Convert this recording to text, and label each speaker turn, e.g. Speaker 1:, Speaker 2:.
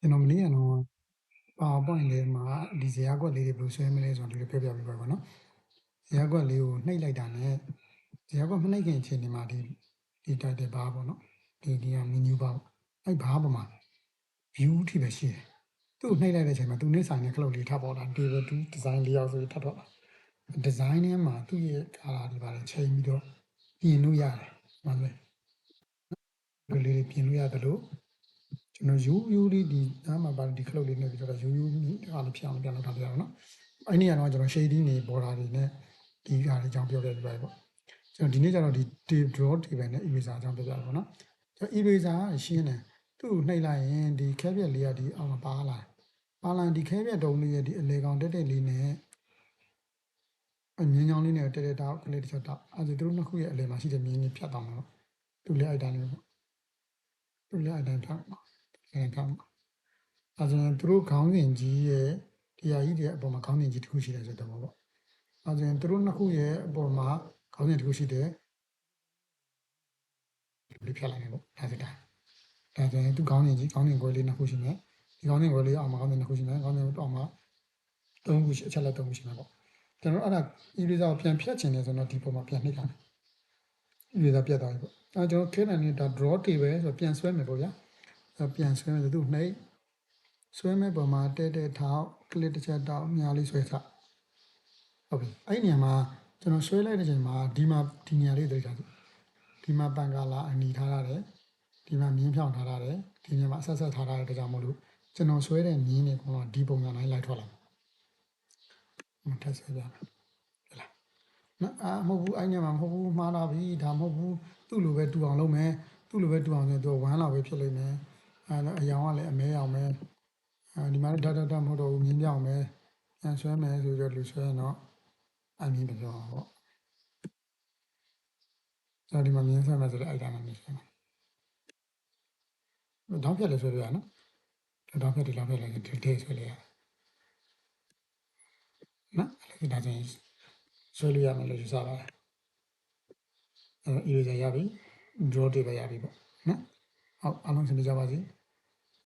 Speaker 1: ကျွန်တော်မနေ့ကတော့ PowerPoint လေးမှာဒီဇာတ်ကွက်လေးတွေဘယ်လိုဆွဲမလဲဆိုတော့ဒီလိုပြောပြပေးပါမယ်နော်ဇာတ်ကွက်လေးကိုနှိပ်လိုက်တာနဲ့ဇာတ်ကွက်မနှိပ်ခင်အချိန်ဒီမှာဒီဒီ title bar ပေါ့နော်ဒီဒီက menu bar ပေါ့အဲ့ဘာပေါ်မှာ view ထိပဲရှိတယ်သူ့ကိုနှိပ်လိုက်တဲ့အချိန်မှာသူနဲ့ဆိုင်တဲ့ခလုတ်လေးထပ်ပေါ်လာ table 2 design လေးရောက်ဆိုထပ်တော့ design ထဲမှာသူ့ရဲ့ color တွေပါတယ်ချိန်ပြီးတော့ပြင်လို့ရတယ်မှန်တယ်ဒီလေးတွေပြင်လို့ရတယ်လို့ ကျွန်တော်ယူယူလေးဒီနားမှာပါဒီခလုတ်လေးနဲ့ပြီးတော့ယူယူအားလေးဖြစ်အောင်ပြန်လုပ်ထားပြရအောင်နော်အဲ့ဒီကတော့ကျွန်တော် shading တွေ border တွေနဲ့ဒီဟာတွေအကြောင်းပြောပြပြပါပေါ့ကျွန်တော်ဒီနေ့ကျတော့ဒီ tape draw table နဲ့ eraser အကြောင်းပြောပြပါပေါ့နော်ကျွန်တော် eraser ကရှင်းတယ်သူ့ကိုနှိပ်လိုက်ရင်ဒီခဲပြက်လေးကဒီအောက်မှာပါလာပါလာဒီခဲပြက်တုံးလေးရဲ့ဒီအလေကောင်တက်တက်လေးနဲ့အမြင်းချောင်းလေးနဲ့တက်တက်တောက်ကလေးတစ်ချက်တောက်အဲဒါသူတို့နှစ်ခုရဲ့အလေမှာရှိတဲ့မြင်းလေးဖြတ်သွားမှာပေါ့သူလည်းအဲ့တိုင်းလေးပေါ့သူလည်းအဲ့တိုင်းဖြတ်မှာ အဲဒါအဲဒါသူတို့ခေါင်းစဉ်ကြီးရဲ့တရားကြီးတွေအပေါ်မှာခေါင်းစဉ်ကြီးတစ်ခုရှိတယ်ဆိုတော့ပေါ့အဲဒါသူတို့နှစ်ခုရဲ့အပေါ်မှာခေါင်းစဉ်တစ်ခုရှိတယ်ဒီဖြတ်လိုက်မယ်ပေါ့ဒါစစ်တာဒါဆိုရင်သူခေါင်းစဉ်ကြီးခေါင်းစဉ်ခွဲလေးနှစ်ခုရှိမယ်ဒီခေါင်းစဉ်ခွဲလေးအောက်မှာခေါင်းစဉ်နှစ်ခုရှိမယ်ခေါင်းစဉ်အောက်မှာသုံးခုရှိအချက်လက်သုံးခုရှိမယ်ပေါ့ကျွန်တော်အဲ့ဒါဤလေးစားပြန်ဖြတ်ချင်တယ်ဆိုတော့ဒီပုံမှာပြန်နှိပ်တာဤလေးစားပြတ်သွားပြီပေါ့အဲကျွန်တော်ခဲတယ်နေတာ draw table ဆိုပြန်ဆွဲမယ်ပေါ့ဗျာ ပြန်ဆွဲမယ်သူ့နှိပ်ဆွဲမဲ့ပုံမှာတဲတဲထောက်ကလစ်တစ်ချက်တောက်ညာလေးဆွဲချဟုတ်ပြီအဲ့ဒီနေရာမှာကျွန်တော်ဆွဲလိုက်တဲ့ချိန်မှာဒီမှာဒီနေရာလေးတွေ့ကြတယ်ဒီမှာပန်ကာလာအနီထားရတယ်ဒီမှာမြင်းဖြောင်းထားရတယ်ဒီနေရာမှာအဆက်ဆက်ထားရတယ်ဒါကြောင့်မို့လို့ကျွန်တော်ဆွဲတဲ့မြင်းတွေကတော့ဒီပုံစံတိုင်းလိုက်ထွက်လာမထက်ဆွဲပြမယ်ဟဲ့လားနော်အာမဟုတ်ဘူးအဲ့ညမှာမဟုတ်ဘူးမှားတာပြီဒါမဟုတ်ဘူးသူ့လိုပဲတူအောင်လုပ်မယ်သူ့လိုပဲတူအောင်ဆိုတော့ဝမ်းလာပဲဖြစ်လိမ့်မယ် အဲတော့အယောင်ကလည်းအမဲအောင်ပဲအဲဒီမှာလည်းဓာတ်ဓာတ်မဟုတ်တော့ဘူးမြင်းပြောင်းပဲပြန်ဆွဲမယ်ဆိုတော့လူဆွဲရင်တော့အမြင်ပြောင်းပေါ့ဆိုတော့ဒီမှာမြင်းဆွဲမယ်ဆိုတော့အဲ့ဒါမှမြင်းဆွဲမယ်တောင်းဖြတ်လည်းဆွဲပြရနော်တောင်းဖြတ်ဒီလောက်ဖြတ်လည်းဒီတေးဆွဲလိုက်ရနော်အဲ့ဒါဆိုရင်ဆွဲလို့ရမယ်လို့ယူဆပါတယ်အဲ eraser ရပြီ draw တွေပဲရပြီပေါ့နော်ဟုတ်အားလုံးစနေကြပါစေ